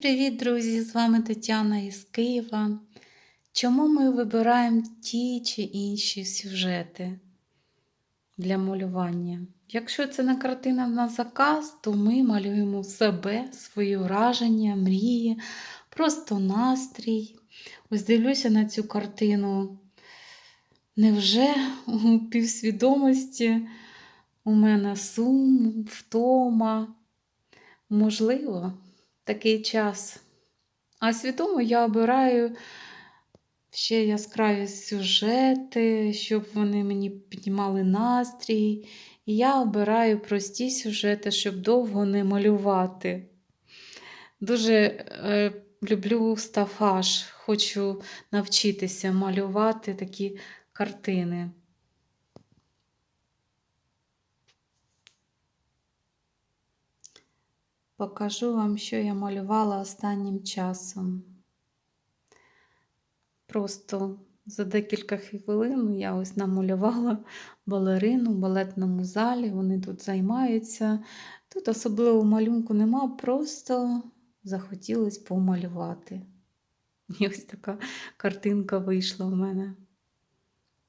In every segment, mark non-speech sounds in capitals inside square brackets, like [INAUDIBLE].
Привіт, друзі! З вами Тетяна із Києва. Чому ми вибираємо ті чи інші сюжети для малювання? Якщо це не картина на заказ, то ми малюємо себе, свої враження, мрії, просто настрій. Ось дивлюся на цю картину. Невже у півсвідомості у мене сум, втома? Можливо такий час. А свідомо я обираю ще яскраві сюжети, щоб вони мені піднімали настрій. І я обираю прості сюжети, щоб довго не малювати. Дуже е, люблю стафаж, хочу навчитися малювати такі картини. Покажу вам, що я малювала останнім часом. Просто за декілька хвилин я ось намалювала балерину в балетному залі. Вони тут займаються. Тут особливого малюнку нема, просто захотілося помалювати. І ось така картинка вийшла в мене.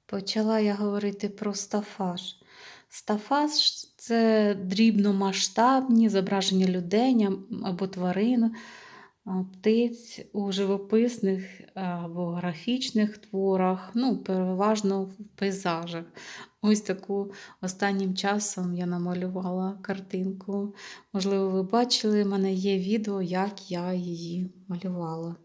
Почала я говорити про стафаж. Стафаж це дрібномасштабні зображення людей або тварин, птиць у живописних або графічних творах, ну, переважно в пейзажах. Ось таку останнім часом я намалювала картинку. Можливо, ви бачили, в мене є відео, як я її малювала.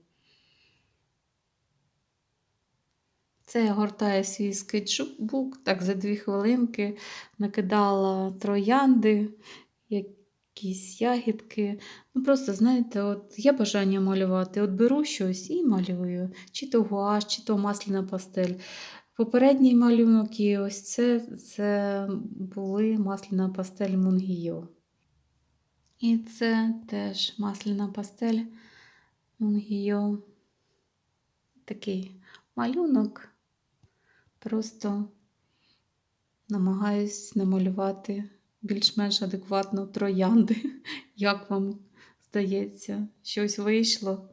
Це я гортаю свій скетчбук, так за дві хвилинки накидала троянди, якісь ягідки. Ну, Просто, знаєте, от є бажання малювати, от беру щось і малюю, чи то гуаш, чи то масляна пастель. Попередній малюнок і ось це це були масляна пастель Мунгіо. І це теж масляна пастель Мунгіо. Такий малюнок. Просто намагаюсь намалювати більш-менш адекватно троянди. [LAUGHS] Як вам здається, щось вийшло?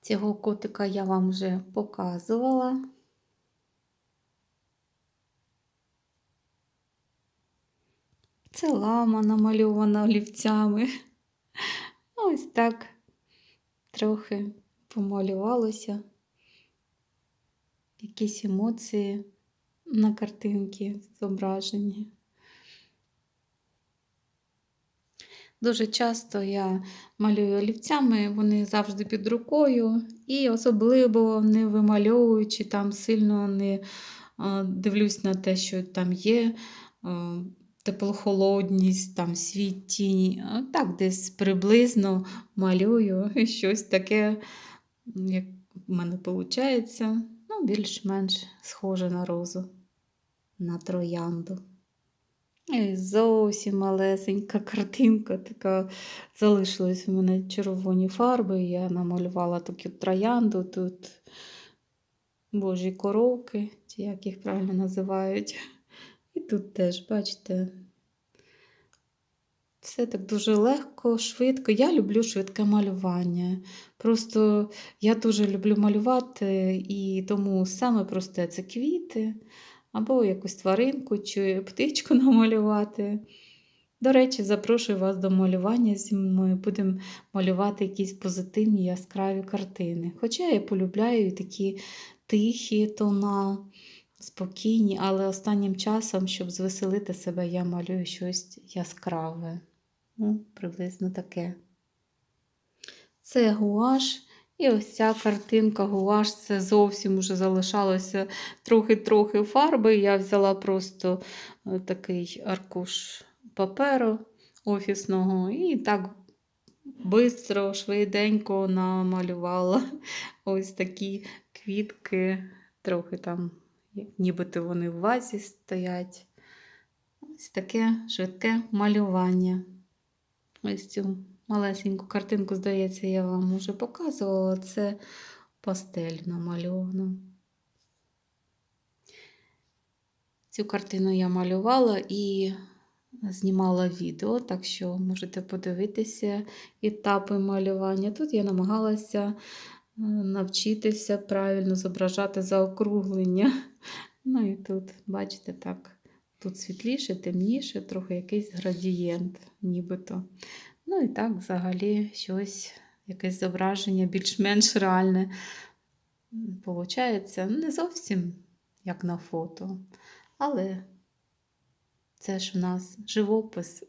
Цього котика я вам вже показувала. Це лама намальована олівцями. [LAUGHS] Ось так трохи помалювалося якісь емоції на картинці зображені. Дуже часто я малюю олівцями, вони завжди під рукою, і особливо не вимальовуючи, там сильно не дивлюсь на те, що там є теплохолодність, там світ тінь. Так, десь приблизно малюю щось таке, як в мене виходить ну, більш-менш схоже на розу, на троянду. І зовсім малесенька картинка, така залишилась у мене червоні фарби. Я намалювала таку троянду, тут божі коровки, чи як їх правильно називають. І тут теж, бачите, все так дуже легко, швидко. Я люблю швидке малювання. Просто я дуже люблю малювати, і тому саме просте це квіти, або якусь тваринку чи птичку [LAUGHS] намалювати. До речі, запрошую вас до малювання зі мною. Будемо малювати якісь позитивні яскраві картини. Хоча я полюбляю такі тихі тона, спокійні, але останнім часом, щоб звеселити себе, я малюю щось яскраве. Ну, приблизно таке. Це гуаш. І ось ця картинка гуаш, це зовсім уже залишалося трохи-трохи фарби. Я взяла просто е, такий аркуш паперу офісного і так швидко, швиденько намалювала [LAUGHS] ось такі квітки, трохи там, нібито вони в вазі стоять. Ось таке швидке малювання. Ось цю малесеньку картинку, здається, я вам вже показувала. Це пастель намальована. Цю картину я малювала і знімала відео, так що можете подивитися етапи малювання. Тут я намагалася е, навчитися правильно зображати заокруглення. [LAUGHS] Ну і тут, бачите, так, тут світліше, темніше, трохи якийсь градієнт, нібито. Ну і так, взагалі, щось, якесь зображення більш-менш реальне. Получається, не зовсім як на фото, але це ж в нас живопис.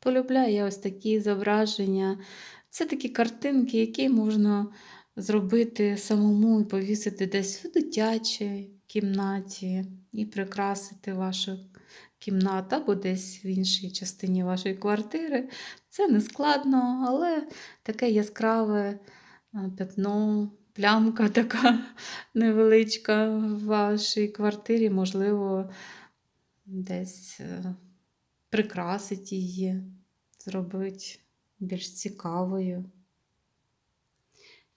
Полюбляю я ось такі зображення. Це такі картинки, які можна зробити самому і повісити десь в дитячій кімнаті і прикрасити вашу кімнату або десь в іншій частині вашої квартири. Це не складно, але таке яскраве е, пятно, плямка [LAUGHS] така невеличка в вашій квартирі, можливо, десь е, прикрасить її, зробить більш цікавою.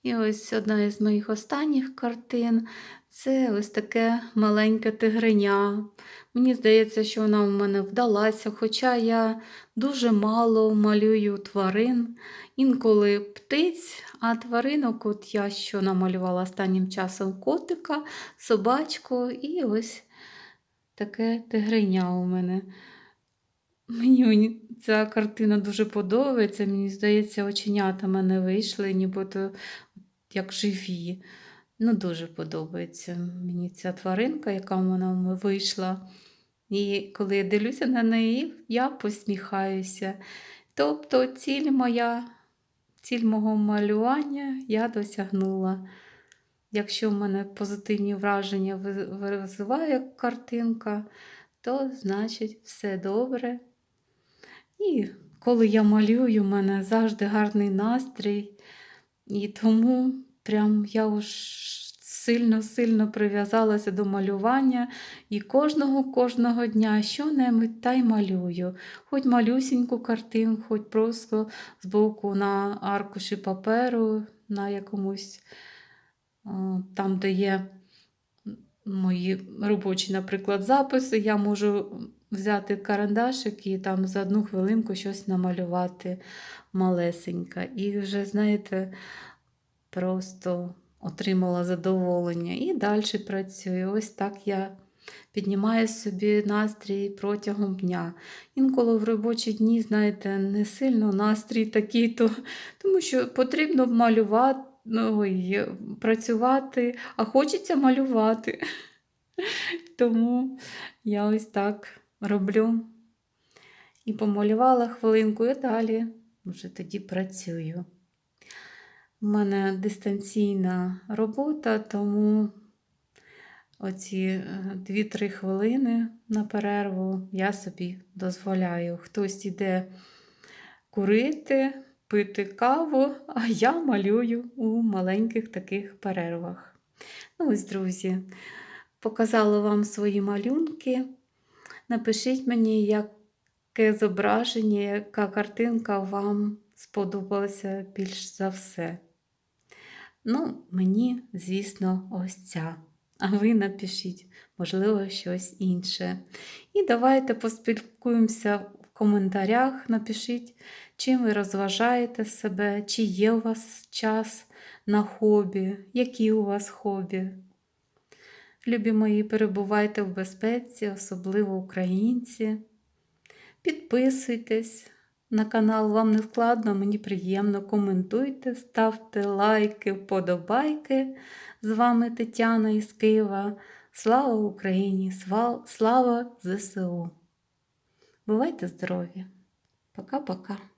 І ось одна із моїх останніх картин це ось таке маленьке тигриня. Мені здається, що вона в мене вдалася, хоча я дуже мало малюю тварин, інколи птиць, а тваринок от я що намалювала останнім часом котика, собачку і ось таке тигриня у мене. Мені ця картина дуже подобається. Мені здається, оченята мене вийшли, нібито як живі. Ну, дуже подобається мені ця тваринка, яка в мене вийшла. І коли я дивлюся на неї, я посміхаюся. Тобто ціль моя, ціль мого малювання я досягнула. Якщо в мене позитивні враження визиває картинка, то значить все добре. І коли я малюю, у мене завжди гарний настрій. І тому прям я уж сильно-сильно прив'язалася до малювання і кожного кожного дня що-небудь та й малюю. Хоч малюсіньку картинку, хоч просто збоку на аркуші паперу, на якомусь там, де є мої робочі, наприклад, записи, я можу взяти карандашик і там за одну хвилинку щось намалювати малесеньке. І вже, знаєте, просто отримала задоволення. І далі працюю. Ось так я піднімаю собі настрій протягом дня. Інколи в робочі дні, знаєте, не сильно настрій такий, то, тому що потрібно малювати. Ой, працювати, а хочеться малювати. [LAUGHS] Тому я ось так роблю. І помалювала хвилинку, і далі вже тоді працюю. У мене дистанційна робота, тому оці 2-3 хвилини на перерву я собі дозволяю. Хтось іде курити, пити каву, а я малюю у маленьких таких перервах. Ну ось, друзі, показала вам свої малюнки. Напишіть мені, яке зображення, яка картинка вам сподобалася більш за все. Ну, мені, звісно, ось ця. А ви напишіть, можливо, щось інше. І давайте поспілкуємося в коментарях. Напишіть, чим ви розважаєте себе, чи є у вас час на хобі, які у вас хобі. Любі мої, перебувайте в безпеці, особливо українці. Підписуйтесь на канал, вам не складно, мені приємно. Коментуйте, ставте лайки, вподобайки. З вами Тетяна із Києва. Слава Україні! Слава ЗСУ! Бувайте здорові! Пока-пока!